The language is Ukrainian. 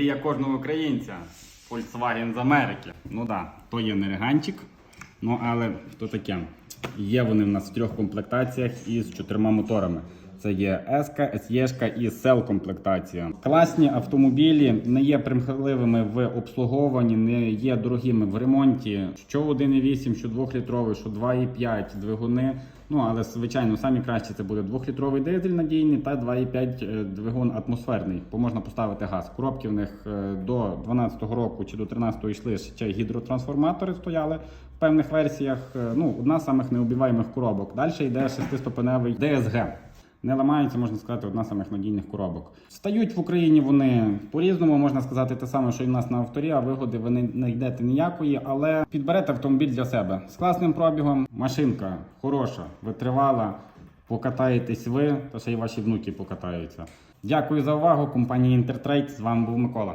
Мрія кожного українця. Volkswagen з Америки. Ну да, то є нереганчик. Ну але то таке. Є вони в нас в трьох комплектаціях із чотирма моторами. Це є S, SE і SL комплектація. Класні автомобілі не є примхливими в обслуговуванні, не є дорогими в ремонті. Що 1,8, що 2-літровий, що 2,5 двигуни. Ну але звичайно, самі краще це буде 2-літровий дизель надійний та 2,5 е, двигун атмосферний, бо можна поставити газ. Коробки в них е, до 12-го року чи до 13-го йшли ще гідротрансформатори стояли в певних версіях. Е, Ну, одна з самих неубиваємих коробок. Далі йде шестиступеневий DSG. Не ламається, можна сказати, одна з самих надійних коробок. Стають в Україні вони по-різному, можна сказати, те саме, що і в нас на авторі, а вигоди ви не знайдете ніякої, але підберете автомобіль для себе з класним пробігом. Машинка хороша, витривала. Покатаєтесь ви, та ще й ваші внуки покатаються. Дякую за увагу. Компанія Інтертрейд. З вами був Микола.